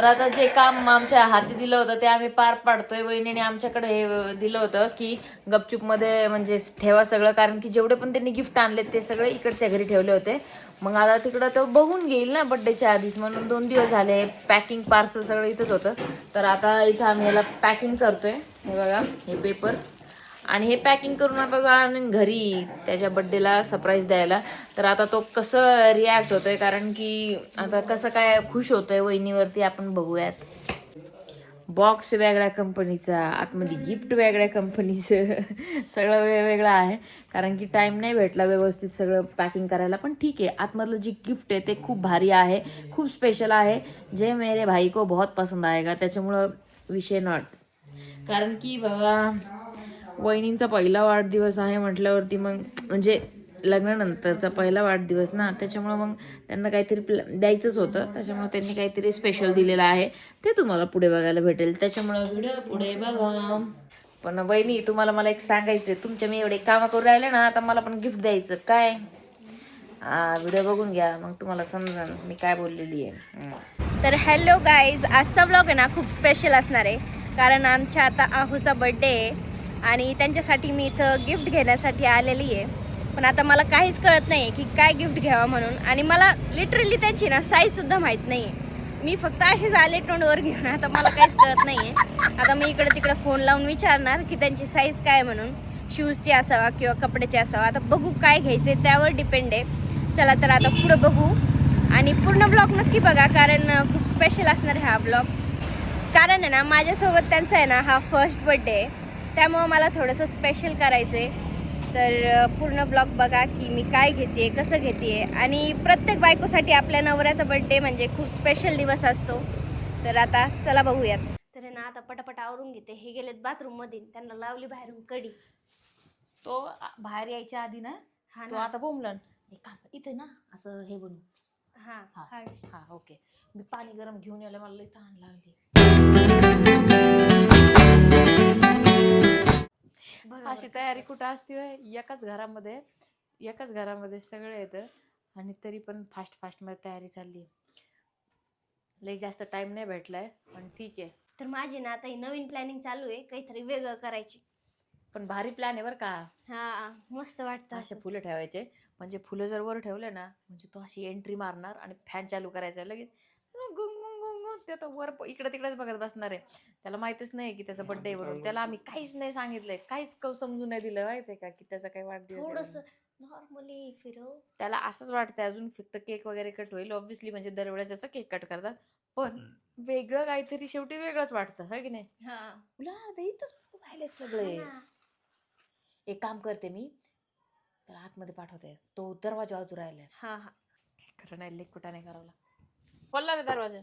तर आता जे काम आमच्या हाती दिलं होतं ते आम्ही पार पाडतोय. वहिनीने आमच्याकडे हे दिलं होतं की गपचूपमध्ये म्हणजे ठेवा सगळं कारण की जेवढे पण त्यांनी गिफ्ट आणले ते सगळे इकडच्या घरी ठेवले होते. मग आता तिकडं तो बघून घेईल ना बड्डेच्या आधीच. म्हणून दोन दिवस झाले पॅकिंग पार्सल सगळं इथंच होतं. तर आता इथं आम्ही याला पॅकिंग करतोय. हे बघा हे पेपर्स आणि हे पॅकिंग करून आता जाणं घरी. त्याच्या बड्डेला सरप्राईज द्यायला. तर आता तो कसं रिॲक्ट होतोय? कारण की आता कसं काय खुश होतोय वहिनीवरती आपण बघूयात. बॉक्स वेगळ्या कंपनीचा आतमध्ये गिफ्ट वेगळ्या कंपनीचं सगळं वेगवेगळं आहे. कारण की टाईम नाही भेटला व्यवस्थित सगळं पॅकिंग करायला. पण ठीक आहे. आतमधलं जे गिफ्ट आहे ते खूप भारी आहे. खूप स्पेशल आहे. जे मेरे भाई को बहुत पसंद आएगा. त्याच्यामुळं विषय नॉट कारण की बाबा वहिनींचा पहिला वाढदिवस आहे म्हटल्यावरती मग म्हणजे लग्नानंतरचा पहिला वाढदिवस ना त्याच्यामुळं मग त्यांना काहीतरी प्ल द्यायचंच होतं. त्याच्यामुळं त्यांनी काहीतरी स्पेशल दिलेलं आहे. ते तुम्हाला पुढे बघायला भेटेल. त्याच्यामुळं व्हिडिओ पुढे बघा. पण वहिनी तुम्हाला मला एक सांगायचं तुमच्या मी एवढे कामं करून राहिले ना आता मला पण गिफ्ट द्यायचं. काय? व्हिडिओ बघून घ्या. मग तुम्हाला समजा मी काय बोललेली आहे. तर हॅलो गाईज आजचा ब्लॉग आहे ना खूप स्पेशल असणार आहे. कारण आमच्या आता आहूचा बड्डे आहे. आणि त्यांच्यासाठी मी इथं गिफ्ट घेण्यासाठी आलेली आहे. पण आता मला काहीच कळत नाही की काय गिफ्ट घ्यावं म्हणून. आणि मला लिटरली त्यांची ना साईजसुद्धा माहीत नाही आहे मी फक्त अशीच आले तोंडवर घेऊन आता मला काहीच कळत नाही आहे आता मी इकडं तिकडं फोन लावून विचारणार की त्यांची साईज काय आहे म्हणून. शूजची असावा किंवा कपड्याची असावा. आता बघू काय घ्यायचे त्यावर डिपेंड आहे. चला तर आता पुढं बघू. आणि पूर्ण ब्लॉग नक्की बघा कारण खूप स्पेशल असणार आहे हा ब्लॉग कारण आहे ना माझ्यासोबत त्यांचा आहे ना हा फर्स्ट बड्डे आहे. त्यामुळं मला थोडंसं स्पेशल करायचं आहे तर पूर्ण ब्लॉग बघा की मी काय घेते कसं घेते आणि प्रत्येक बायकोसाठी आपल्या नवऱ्याचा बड्डे म्हणजे खूप स्पेशल दिवस असतो. तर आता चला बघूयात. तर ना आता पटापट आवरून घेते. हे गेलेत बाथरूममध्ये त्यांना लावली बाहेरून कडी तो बाहेर यायच्या आधी ना हा तो ना. आता बोंबलन. कर, इथे ना असं हे बनू हां हा. हां ओके. मी पाणी गरम घेऊन यायला मला लई तहान लागली. अशी तयारी कुठं असते होय? एकाच घरामध्ये एकाच घरामध्ये सगळं येतं आणि तरी पण फास्ट फास्टमध्ये तयारी चालली. लई जास्त टाइम नाही भेटलाय पण ठीक आहे. तर माझी ना आता ही नवीन प्लॅनिंग चालू आहे काहीतरी वेगळं करायची. पण भारी प्लॅन आहे बरं का. हा मस्त वाटतं असे असं. फुलं ठेवायचे. म्हणजे फुलं जर वर ठेवले ना म्हणजे तो अशी एंट्री मारणार आणि फॅन चालू करायचा लगेच. गुंग ते तो वर इकडे तिकडेच बघत बसणार आहे. त्याला माहितच नाही की त्याचा बर्थडे वरून. त्याला आम्ही काहीच नाही सांगितलंय. काहीच कौ समजून नाही दिलं माहितीये का की त्याचा काही वाढदिवस आहे थोडस म्हणून. नॉर्मली फिरव. त्याला असंच वाटतंय अजून फक्त केक वगैरे कट होईल. ऑब्व्हियसली म्हणजे दरवेळेस जसं केक कट करतात. पण वेगळं काहीतरी शेवटी वेगळंच वाटतं है की नाही? हा. तुला आता इथंच राहिलेत सगळे. एक काम करते मी. त्याला आतमध्ये पाठवते. तो दरवाजा वाजू राहिलाय. हा हा. खरं नाही लेक कुठं नाही करावला बोलला रे दरवाजा.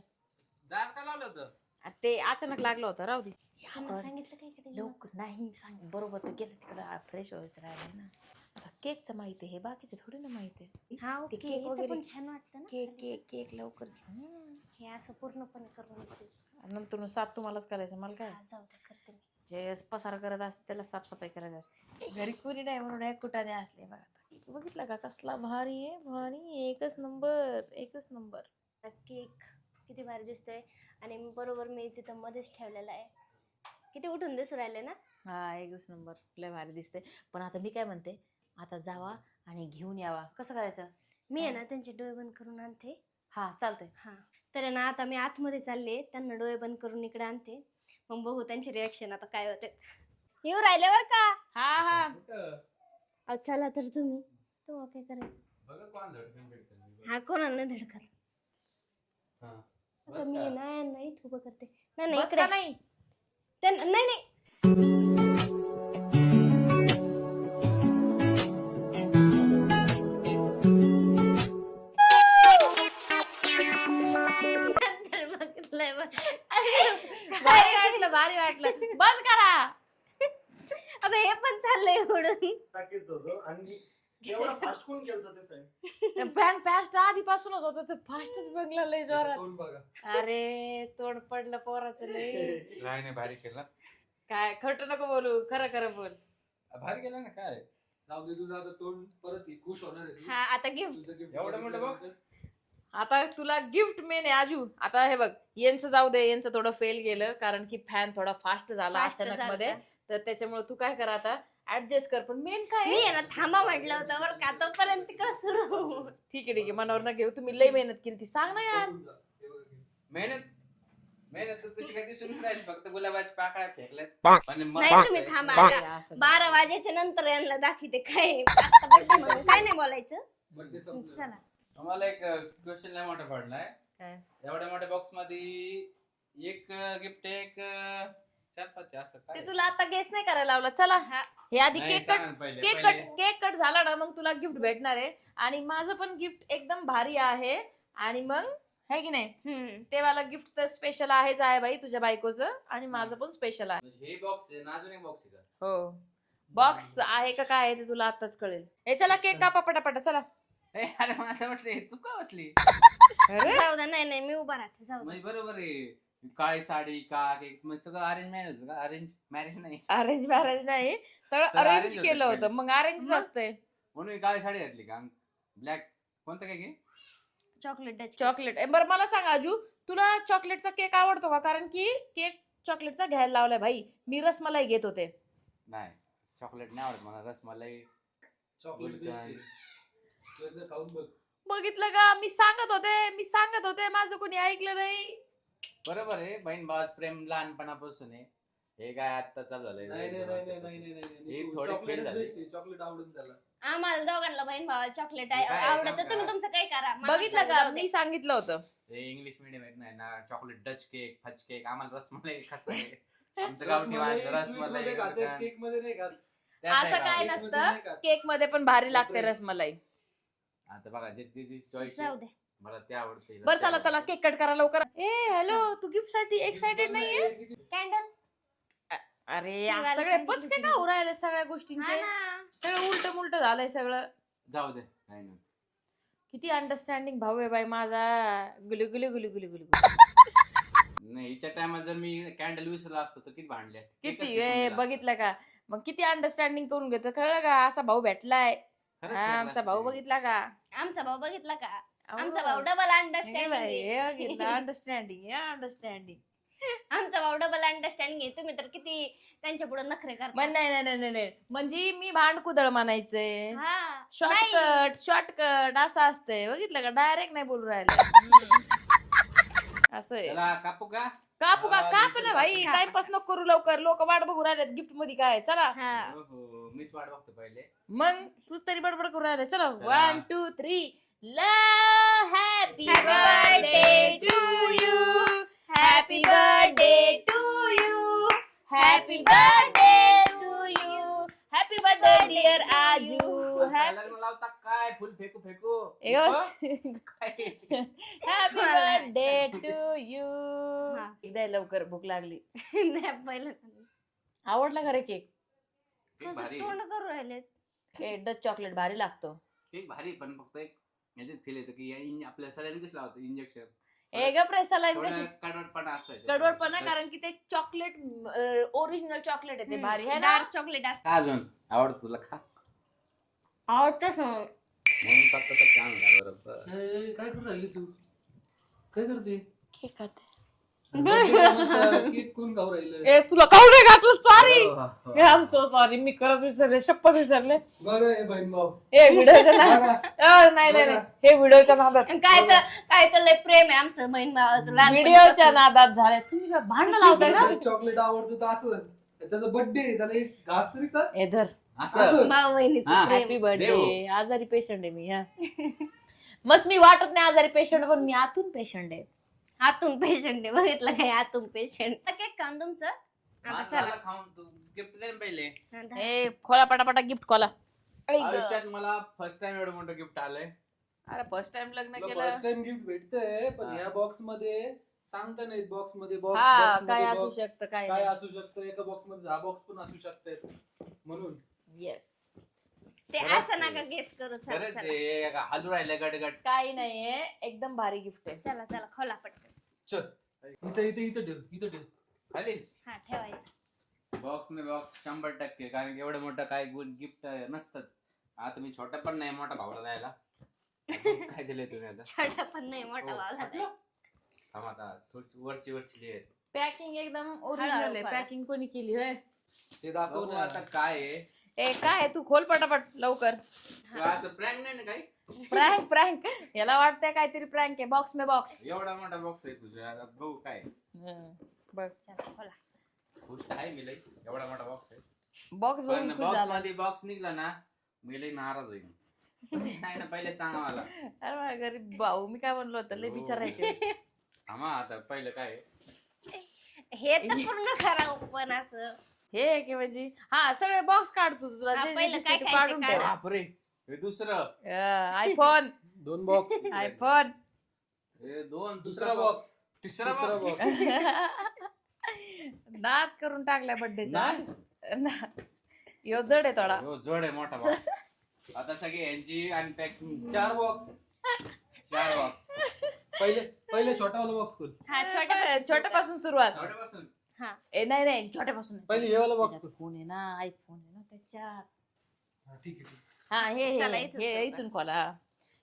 दार का लावलं होतं? आ, ते अचानक लागलं होतं राहू दे. त्यांना आपण सांगितलं काय कडे लवकर नाही सांग बरोबर तर गेलं तिकडं फ्रेश व्हायचं राहिलं ना. आता केकचं माहिती आहे हे बाकीचं थोडी ना माहिती आहे. हा ओके इथं वगैरे पण छान वाटतं ना. केक केक केक लवकर घेऊन हे असं पूर्णपणे करून. नंतर साफ तुम्हालाच करायचं मला काय? हा, जाऊ दे करते मी. जे पसार करत असते त्याला साफसफाई करायची असते. घरी कोणी नाही म्हणून एक कुठाने असले बघा आता. बघितलं का कसला भारी आहे भारी एकच नंबर एकच नंबर केक किती भारी दिसतोय. आणि बरोबर मी तिथं मध्येच ठेवलेला आहे. किती उठून दिसू राहिले ना? हा एकच नंबर. लय भारी दिसते पण आता मी काय म्हणते? आता जावा आणि घेऊन यावा. कसं करायचं? मी आहे ना त्यांचे डोळे बंद करून आणते. हा चालतंय. हा. तर आहे ना आता मी आतमध्ये चालले. त्यांना डोळे बंद करून इकडे आणते. मग बघू त्यांचे रिॲक्शन आता काय होते. येऊ राहिले बर का? हा हा. कुठं? अहो, चला तर तुम्ही. तुम्हाला काय करायचं? बघा कोण धडकन भेटतं. हा कोणाला नाही धडकत. हा. आता बस मी का? नाही नाही उभं करते. नाही नाही बस इकडे का नाही? त्यां- नाही नाही. नंतर बघ. भारी वाटलं भारी वाटलं. बंद करा. आता हे पण चाललंय उडून टाकीत होतो. आणि एवढा फास्ट कोण केलं ते फॅन पॅन पॅस्ट आधीपासूनच होत. ते फास्टच बंगला लय जोरात. कोण बघा. अरे तोंड पडलं पोराचं लय. भारी केला. काय खोट नको बोलू खरं खरं बोल. भारी केला ना काय? जाऊ दे तुझं आता तोंड परत ये, खुश होणार आहे तू. हा आता गिफ्ट तुझं gift एवढं मोठं बॉक्स आता तुला गिफ्ट मेन आहे आजू. आता हे बघ यांचं जाऊ दे यांचं थोडं फेल गेलं कारण की फॅन थोडा फास्ट झाला Fast अचानक झालता. मध्ये तर त्याच्यामुळे तू काय कर आता ऍडजस्ट कर. पण मेन काय मी आहे? थांबा म्हटलं होतं बरं का तोपर्यंत तिकडं सुरू. ठीक आहे ठीक आहे मनावर न घेऊ. तुम्ही लई मेहनत केली ती. सांग ना यार. मेहनत? मेहनत तर तुझी काही दिसून राहील फक्त गुलाबाच्या पाकळ्या फेकल्यात. मग- नाही तुम्ही थांबा असं. बारा वाजेच्या नंतर यांना दाखवते काय म्हणून काय नाही बोलायचं. संपलं. चला. मला एक क्वेश्चन लय मोठा पडलाय. काय? एवढ्या मोठ्या बॉक्समध्ये एक गिफ्ट एक अं, चार पाच आहे असं ते काय तुला आता गेस नाही करायला लावला. चला हा. हे आधी नाही, केक कट पहिले केक कट पहिले. केक कट झाला ना मग तुला गिफ्ट भेटणार आहे. आणि माझं पण गिफ्ट एकदम भारी आहे. आणि मग है की नाही? हम्म. ते वाला गिफ्ट तर स्पेशल आहेच आहे बाई तुझ्या बायकोचं. आणि माझं पण स्पेशल आहे. म्हणजे हे बॉक्स आहे ना अजून एक बॉक्स आहे का? हो. बॉक्स आहे का काय आहे ते तुला आताच कळेल. हे चला केक कापा पटापटा चला. ए, अरे मला असं वाटलं तू का बसली? अरे? जाऊ दे नाही नाही मी उभा राहते जाऊ म्हणजे बरोबर आहे. काळी साडी का केक म्हणजे सगळं अरेंज मॅरेज होतं का? अरेंज मॅरेज नाही. अरेंज मॅरेज नाही. सगळं सगळं अरेंज केलं होतं. मग अरेंज मग? असतंय. म्हणून मी काळी साडी घातली का? ब्लॅक कोणतं काय घे चॉकलेट चॉकलेट बरं मला सांग आजू. तुला चॉकलेटचा केक आवडतो का? कारण की केक चॉकलेटचा घ्यायला लावलाय भाई मी रसमलाई घेत होते. नाही. चॉकलेट नाही आवडत मला. रसमलाई. खाऊन बघ. बघितलं का मी सांगत होते. मी सांगत होते. माझं कोणी ऐकलं नाही. बरोबर आहे. बहीण भावात प्रेम लहानपणापासून आहे हे काय आता चालू झालंय? नाही नाही नाही नाही नाही नाही नाही. एक नाही थोडी चॉकलेट fail झाली. बेस्ट आहे चॉकलेट आवडून त्याला. आम्हाला दोघांना बहीण भावाला चॉकलेट काय आहे आवडत. सांग तुम्ही? तुमचं काय करा. मला बघितलं का. मी सांगितलं होतं. हे इंग्लिश मिडियम आहेत नाही ना चॉकलेट डच केक फच केक आम्हाला रसमलाई कसं आहे. आमचं गावठी माणसं रसमलाई मध्ये गुलकंद. केकमध्ये नाही खात. असं काय नसतं. केकमध्ये पण भारी लागते. रसमलाई. आता बघा जे जे चॉईस जाऊ दे. मला ते आवडते बरं चला चला केक कट करा लवकर. ए हॅलो तू गिफ्टसाठी एक्साइटेड नाहीये? कॅन्डल अरे आज सगळे पचके. का राहिले सगळ्या गोष्टींचे? सगळं उलट मुलट झालंय सगळं. जाऊ दे नाही. किती अंडरस्टँडिंग भाऊ आहे बाई माझा. गुलू गुलू गुलू गुलू गुलू. नाही हिच्या टायमात जर मी कॅन्डल विसरला असतो तर किती भांडले किती? ए, बघितलं का? मग किती अंडरस्टँडिंग करून घेतो कळलं का? असा भाऊ भेटलाय. हा, आमचा भाऊ बघितला का? आमचा भाऊ बघितला का? आमचा भाऊ डबल हे अंडरस्टँडिंग हे अंडरस्टँडिंग अंडरस्टँडिंग आमचा भाऊ डबल अंडरस्टँडिंग आहे. तुम्ही तर किती त्यांच्या पुढे नखरे मग करता नाही नाही नाही नाही, नाही. म्हणजे मी भांड कुदळ म्हणायचंय. हा. शॉर्टकट शॉर्टकट असं असतंय. बघितलं का? डायरेक्ट नाही बोलू राहिले. असं आहे. त्याला कापू का? कापू का? काप. ना भाई. टाइमपास नको करू लवकर. लोक वाट बघू राहिलेत गिफ्टमध्ये काय. चला. हा. हो, हो मीच वाट बघतो पहिले. मग तूच तरी बडबड करू राहिले. चला. चला. One two three happy Happy birthday birthday to to you happy birthday to you happy birthday to you happy birthday dear Aaju आता लग्न लावता? काय? फुल फेकू फेकू. Happy birthday to you. एकदा लवकर भूक लागली. नाही, पहिलं आवडला का रे केक? भारी. तोंड करू राहिले हे डच चॉकलेट भारी लागतो. केक भारी पण फक्त एक याच्यात फील येतं की या इंज- आपल्या सगळ्यांनी कसं लावतं? इंजेक्शन ए ग प्रेसाला थोडं कडवटपणा असतो याच्यात. कडवटपणा कारण की ते चॉकलेट ओरिजिनल चॉकलेट आहे ते भारी आहे ना? डार्क चॉकलेट खा अजून आवडतं तुला खा. आवडतं म्हणून फक्त तर होता बरोबर. काय करू राहिली तू? काय करते? केक खाते. केक कोण खाऊ राहिलं ए तुला नाही घातलं सॉरी हो, हो, हो. सो सॉरी मी खरंच विसरले शपथ विसरले. बरं आहे बहीण भाऊ. ए व्हिडिओच्या नादात. नाही नाही नाही. हे व्हिडिओच्या नादात. काय तर काय तर लय प्रेम आहे आमचं बहीण भावाचं व्हिडिओच्या. नादात झाले. तुम्ही काय भांडण लावताय का चॉकलेट आवडतं तर असं. त्याचा बर्थडे त्याला एक घास तरी चाल. ए धर. असं. असं भाऊ बहिणीचं हा. प्रेम. हॅपी बर्थडे देव. आजारी पेशंट आहे मी हा. मस्त मी वाटत नाही आजारी पेशंट पण मी आतून पेशंट आहे. आतून पेशंट आहे बघितलं काय आतून पेशंट केक खाऊन तुमचं? आता चला. खाऊन. तू गिफ्ट दे ना पहिले. आता ए खोला पटापटा गिफ्ट खोला. आयुष्यात मला फर्स्ट टाइम एवढं मोठं गिफ्ट आलंय. अरे फर्स्ट टाइम लग्न फर्स्ट केलं. टाइम गिफ्ट भेटतंय पण हा. या बॉक्समध्ये सांगता नाहीत बॉक्समध्ये हा बॉक्स काय असू शकतं काय काय असू शकतं? एका बॉक्समध्ये दहा बॉक्स पण असू शकतात. म्हणून. येस ते असं. नका गेस करू. चला खरंच चला. का हलू राहिले गटगट काही नाहीये. एकदम भारी गिफ्ट आहे. चला चला. खोला पटकन. चल. इथं इथं इथं ठेव इथं ठेव. खाली. हा ठेवायचं. बॉक्स ने बॉक्स शंभर टक्के. कारण की एवढं मोठं काय गिफ्ट नसतंच. आता मी छोटा पण नाही मोठा भावला द्यायला. अजून काय दिलंय तुम्ही आता? छोटा पण नाही मोठा हो, वाला हातला? थांब आता थोडी वरची वरची लेअर पॅकिंग एकदम हळूहळू ओरिजिनल आहे. करा. पॅकिंग कोणी केली होय? ते दाखव बघू ना. आता काय आहे. ए काय? तू खोल पटापट लवकर. तू असं प्रँक नाही ना काही? प्रँक प्रँक याला वाटतंय काहीतरी प्रँक आहे. बॉक्स मे बॉक्स एवढा मोठा बॉक्स आहे तुझ्या आता बघू काय. बघ. चला, बोला. खुश आहे मी लई. एवढा मोठा बॉक्स आहे. बॉक्स पण बघून खुश बॉक्स झाला. मध्ये बॉक्स निघला ना मी लई नाराज होईल नाही ना पहिले सांगा मला. अरे माझ्या गरीब भाऊ मी काय म्हणलो होतं? लय हो. विचार आहे थांबा आता पहिलं काय आहे? हे तर पूर्ण करा ओपन असं. हे की म्हणजे हा सगळे बॉक्स काढतो तुला हा, जे- जे पहिलं दिसतंय काय ते काय काढून ठेव. काढा. बापरे हे दुसरं. आयफोन दोन बॉक्स आयफोन हे दोन दुसरा बॉक्स तिसरा बॉक्स नाद करून टाकलाय बर्थडेचा यो जड आहे थोडा. हो जोड आहे मोठा बॉक्स आता सगळे यांची अनपॅकिंग चार बॉक्स चार बॉक्स पहिले पहिले छोटा वाला बॉक्स खोल हा छोट्या छोट्यापासून सुरुवात. छोट्यापासून. हा. ए नाही नाही छोट्यापासून नाही. पहिले हे वाला फोन आहे ना आयफोन आहे ना त्याच्यात. हा, ठीक आहे. हा हे चला, हे इथून हे ठेवू इथून खोला.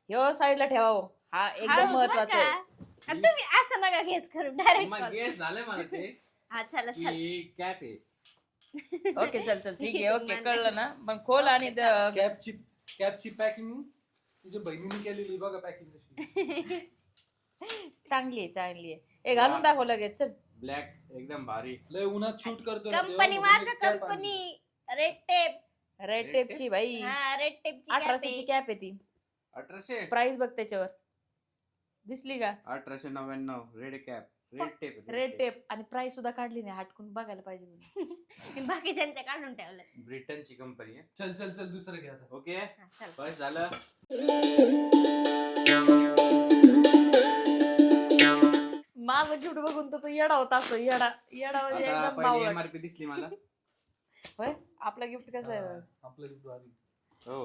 ह्यो साईडला ठेवा हो. हा एकदम महत्त्वाचा आहे. तुम्ही असं नका घेस करू डायरेक्ट मग गेस झालंय मला ते. हा चला चला. की कॅप आहे. ओके चल चल ठीक आहे. ओके कळलं ना? पण खोल आणि द- कॅपची कॅपची पॅकिंग तुझ्या बहिणीने केलेली बघा पॅकिंग कशी चांगली आहे चांगली आहे. ए घालून दाखव लगेच चल. ब्लॅक एकदम भारी. लय उन्हात शूट करतो ना तेव्हा कंपनी माझं cap आणली. कंपनी रेड टेप रेड टेपची बाई. हा रेड टेपची अठराशेची कॅप आहे. ती. अठराशे? प्राइस बघ त्याच्यावर. दिसली का? अठराशे नव्याण्णव red cap red tape red tape आणि प्राइस सुद्धा काढली नाही. हटकून बघायला पाहिजे तुम्ही. बाकीच्यांच्या काढून ठेवलं ब्रिटनची कंपनी आहे. चल चल चल दुसरं घ्या ओके हा, चला. बस झालं. माझं गिफ्ट बघून तर तो येडा होता असतो येडा येडा म्हणजे आता एकदम पहिली बावळट. एमआरपी दिसली मला होय आपला गिफ्ट कसं आहे बघ. आपलं भारी. हो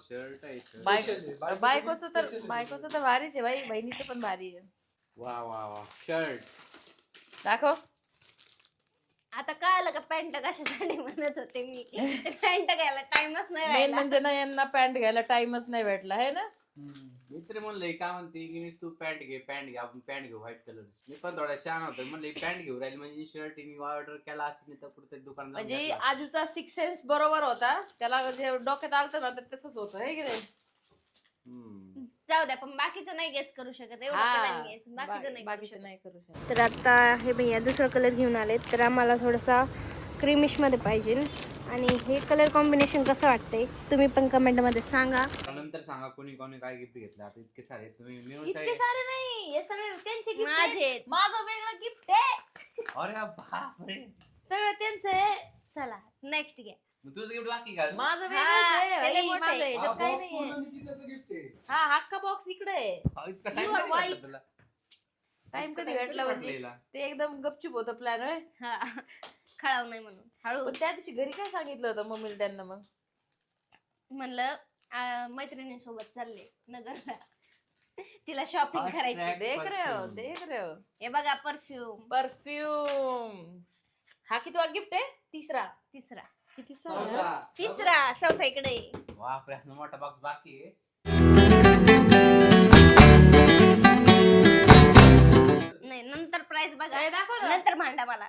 शर्ट आहे Special आहे. बायकोचं बायकोचं तर special आहे. बायकोचं तर भारीच आहे बाई बहिणीचं पण भारी आहे वा वा वा शर्ट दाखव आता कळालं का पॅन्ट कशासाठी म्हणत होते मी पॅन्ट घ्यायला टाइमच नाही मेन राहिला म्हणजे ना यांना पॅन्ट घ्यायला टाइमच नाही भेटला आहे ना हम्म. मित्र म्हणलं काय म्हणते की तू पॅन्ट घे पॅन्ट घे आपण पॅन्ट घेऊ व्हाईट कलर मी पण थोडा शहाण होतो म्हणलं पॅन्ट घेऊ राहील म्हणजे शर्ट मी ऑर्डर केला असेल नाही तर कुठे दुकान म्हणजे आजूचा सिक्स सेन्स बरोबर होता त्याला जे डोक्यात आलतं ना तर तसंच होतं हे की नाही जाऊ द्या पण बाकीचं नाही गेस करू शकत एवढं हा. तर नाही. बाकीचं नाही करू बाकीचं शकत. नाही करू शकत तर आता हे भैया दुसरा कलर घेऊन आले तर आम्हाला थोडासा क्रीमिशमध्ये पाहिजे. आणि हे कलर कॉम्बिनेशन कसं वाटतंय तुम्ही पण कमेंटमध्ये सांगा. नंतर सांगा कोणी कोणी काय गिफ्ट घेतलं. आता इतके सारे तुम्ही मिळून इतके सारे नाही. हे सगळे त्यांचे गिफ्ट माझे माझं वेगळं गिफ्ट आहे. अरे बापरे. सगळं त्यांचं आहे. चला नेक्स्ट घ्या. मग तुझं गिफ्ट बाकी का माझं हा, वेगळंच आहे. त्याला बाई, मोठं माझं आहे. हा याच्यात काही box नाहीये. पूर्ण निकिताचं gift आहे. हा हक्का बॉक्स इकडे आहे. हा, इतका You time are कधी white. भेटला तुला? टाइम कधी भेटला म्हणजे? ते एकदम गपचूप होतं प्लॅन होय? हा. खळाव नाही म्हणून. हळू. पण त्या दिवशी घरी काय सांगितलं होतं मम्मीला त्यांना मग? म्हणलं आ, मैत्रिणींसोबत चालले नगरला. तिला शॉपिंग Fast करायची. देख रे हो perfume. देख रे. हो हे बघा परफ्यूम परफ्यूम हा किती गिफ्ट आहे? तिसरा. तिसरा. किती. तिसरा. चौथा इकडे. बापरे हा मोठा बॉक्स बाकी आहे. नाही नंतर प्राइस बघा. दाखव ना. नंतर भांडा मला.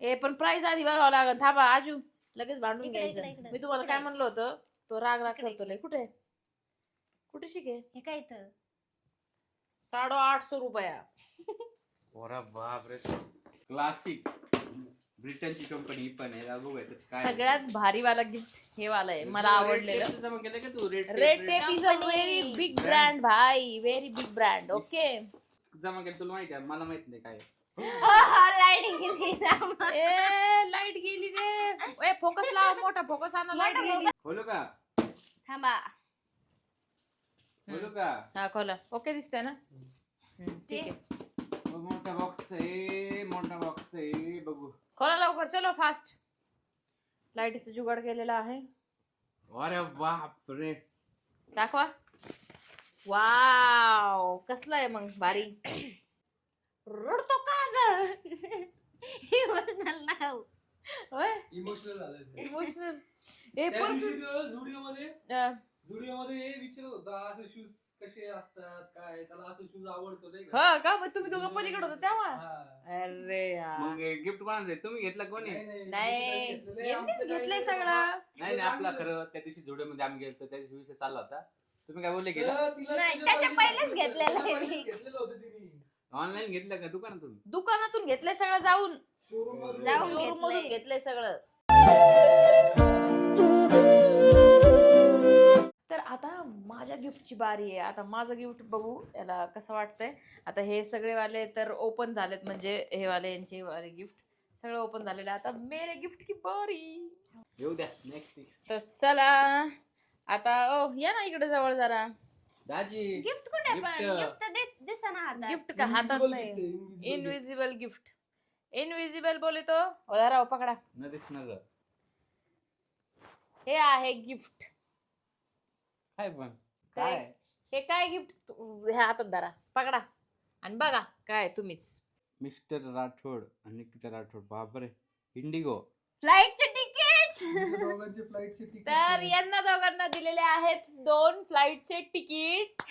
ए पण प्राइस आधी बघावं लागेल. थांबा आजू लगेच भांडून इकडे, घ्यायचं. इकडे. मी तुम्हाला इकडे. काय म्हणलं होतं? तो राग राग इकडे. करतो लय. कुठे कुठे शिके? हे काय इथं? साडे आठशे रुपया. बापरे. क्लासिक ब्रिटनची कंपनी पण आहे. काय सगळ्यात भारी वाला गिफ्ट हे वाला आहे. मला आवडलेलं. जमा केलं का तू? Red red tape is a. Very big brand भाई. व्हेरी बिग ब्रँड ओके जमा केलं तुला माहिती आहे? मला माहीत नाही काय लाईट गेली. ए लाईट गेली रे। ए फोकस लाव मोठा फोकस आणा लाईट मोठा गेली। खोलू का। थांबा। खोलू का। हा खोला। ओके दिसतंय ना? हम्म, ठीक आहे बघ, मोठा बॉक्स आहे मोठा बॉक्स आहे बघू खोला लवकर चलो फास्ट। लाईटीचं जुगाड केलेला आहे. अरे बापरे. दाखवा. वाव कसलं आहे मग? भारी. रडतो का ग Emotional नाव. होय इमोशनल झालं. इमोशनल ए त्या दिवशी परफ्यूम झुडिओ मध्ये झुडिओ मध्ये हे विचारत होता असं शूज कसे असतात काय त्याला असं शूज आवडतो नाही का हा का मग तुम्ही दोघं पलीकडे होता तेव्हा हा. अरे यार. मग गिफ्ट? तुम्ही घेतलं कोणी नाही. यांनीच आमचं घेतलंय. सगळं नाही नाही आपला. खरं त्या दिवशी झुड्यामध्ये आम्ही गेलो त्या दिवशी विषय चालला होता तुम्ही काय बोलले की तर तिला नाही, त्याच्या त्याच्या पहिलेच पहिलेच घेतलेलं आहे त्याच्या मी. पहिलेच घेतलेलं होतं तिने ऑनलाईन घेतलं का दुकानातून? दुकानातून घेतलंय सगळं जाऊन. शोरूम मधून जाऊन शोरूम मधून घेतलंय. घेतलंय सगळं. तर आता माझ्या गिफ्टची बारी आहे. आता माझं गिफ्ट बघू याला कसं वाटतंय. आता हे सगळे वाले तर ओपन झालेत म्हणजे हे वाले यांचे वाले गिफ्ट सगळं ओपन झालेलं आहे. आता मेरे गिफ्ट की बारी. येऊ द्या नेक्स्ट तर चला. आता ओ या ना इकडे जवळ जरा. दाजी गिफ्ट कुठे पण? Gift. गिफ्ट दिसा ना हातात. गिफ्ट का? हातात Invisible नाही. invisible. Invisible gift. इनविजिबल बोले तो. जरा पकडा. न दिसणार हे आहे गिफ्ट. काय पण? काय? हे काय गिफ्ट? हे हातात धरा. पकडा. आणि बघा काय तुम्हीच. मिस्टर राठोड आणि निकिता राठोड. बापरे. इंडिगो. फ्लाईटचे दोघांचे फ्लाईटचे तिकीट तर यांना दोघांना दिलेले आहेत दोन फ्लाईटचे तिकीट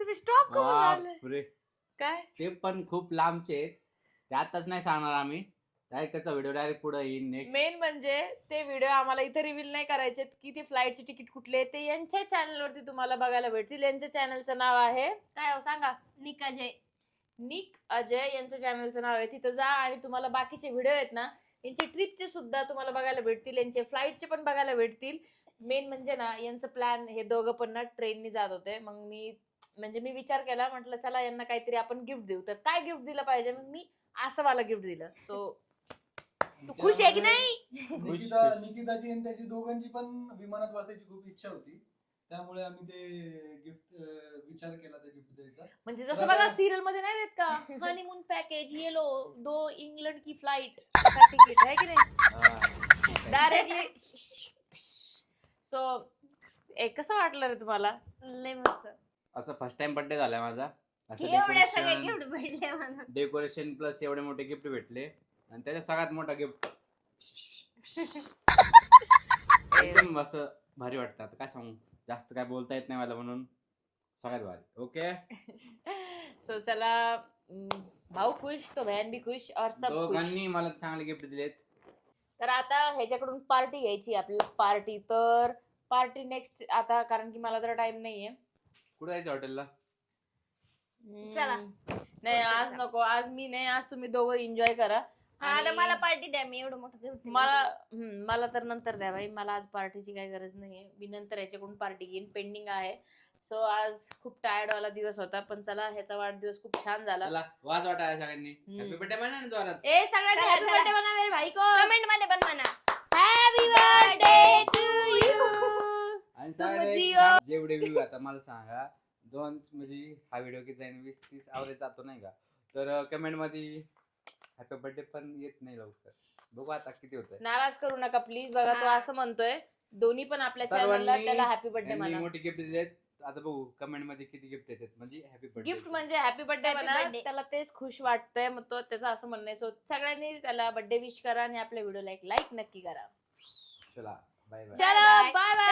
तुम्ही स्टॉप करून आले बापरे काय? ते पण खूप लांबचे आहेत. ते आताच नाही सांगणार आम्ही. डायरेक्ट त्याचा व्हिडिओ डायरेक्ट पुढे येईल नेक्स्ट मेन म्हणजे ते व्हिडिओ आम्हाला इथे रिव्हील नाही करायचे की ते फ्लाईटचे तिकीट कुठले ते यांच्या चॅनल वरती तुम्हाला बघायला भेटतील. यांच्या चॅनलचं नाव आहे काय हो सांगा. निकाजे. निक अजय यांचं चॅनलचं नाव आहे. तिथं जा आणि तुम्हाला बाकीचे व्हिडिओ आहेत ना यांचे ट्रिपचे सुद्धा तुम्हाला बघायला भेटतील. यांचे फ्लाईटचे पण बघायला भेटतील. मेन म्हणजे ना यांचं प्लॅन हे दोघं पण ना ट्रेननी जात होते. मग मी म्हणजे मी विचार केला म्हटलं चला यांना काहीतरी आपण गिफ्ट देऊ. तर काय गिफ्ट दिलं पाहिजे? मग मी असं मला गिफ्ट दिलं. सो तू खुश आहे की नाही? निकिता निकिताची आणि त्याची दोघांची पण विमानात बसायची खूप इच्छा होती. त्यामुळे आम्ही ते गिफ्ट विचार केला ते गिफ्ट द्यायचा. म्हणजे जसं बघा. सिरियलमध्ये नाही देत का? हनीमून पॅकेज येलो दो इंग्लंड की फ्लाइट तिकीट आहे की नाही? डायरेक्टली सो कसं वाटलं रे तुम्हाला? लय मस्त. असं फर्स्ट टाइम बर्थडे झालाय माझा. एवढे सगळे गिफ्ट भेटले मला. डेकोरेशन प्लस एवढे मोठे गिफ्ट भेटले. आणि त्याच्यात सगळ्यात मोठा गिफ्ट एकदम असं भारी वाटतं. आता काय सांगू? जास्त काय बोलता येत नाही मला म्हणून. सगळ्यात भारी. ओके सो चला अं, भाऊ खुश तो बहन भी खुश और सब खुश. दोघांनी मला चांगले गिफ्ट दिलेत. तर आता ह्याच्याकडून पार्टी घ्यायची आपल्याला. पार्टी तर पार्टी नेक्स्ट आता कारण की मला तर टाइम नाहीये. कुठे जायचं हॉटेलला चला. हम्म. नाही आज नको. आज मी नाही आज तुम्ही दोघं एन्जॉय करा. हा आता आणि मला पार्टी द्या मी एवढं मोठं गिफ्ट मला हम्म, मला तर नंतर द्या भाई मला आज पार्टीची काही गरज नाहीये. मी नंतर याच्याकडून पार्टी घेईन. पेंडिंग आहे. सो आज खूप टायर्ड वाला दिवस होता पण चला ह्याचा वाढदिवस खूप छान झाला. चला वाज वाटाय सगळ्यांनी. हम्म. हॅपी बर्थडे म्हणा ना जोरात. ए सगळ्यांनी चला, हॅपी चला. बर्थडे म्हणा मेरे भाई को. कमेंटमध्ये पण म्हणा. हॅपी बर्थडे टू यू आणि तुम सगळे जिओ. जेवढे व्ह्यू आता मला सांगा दोन म्हणजे हा व्हिडिओ किती जाईल वीस तीस आवरेज जातो नाही का? तर कमेंटमध्ये हॅपी बर्थडे पण येत नाही लवकर. बघू आता किती होत नाराज करू नका प्लीज बघा तो. असं म्हणतोय. दोन्ही पण आपल्या चॅनलला सर्वांनी त्याला हॅपी बर्थडे म्हणा. मोठी गिफ्ट दिलेत आता बघू कमेंटमध्ये किती गिफ्ट येतात. म्हणजे हॅपी बर्थडे गिफ्ट म्हणजे हॅपी बर्थडे Happy म्हणा. birthday. त्याला तेच खुश वाटतंय मग तो त्याचं असं म्हणणं आहे. सो सगळ्यांनी त्याला बर्थडे विश करा आणि आपल्या व्हिडिओला एक लाईक नक्की करा. चला बाय बाय चलो Bye. Bye bye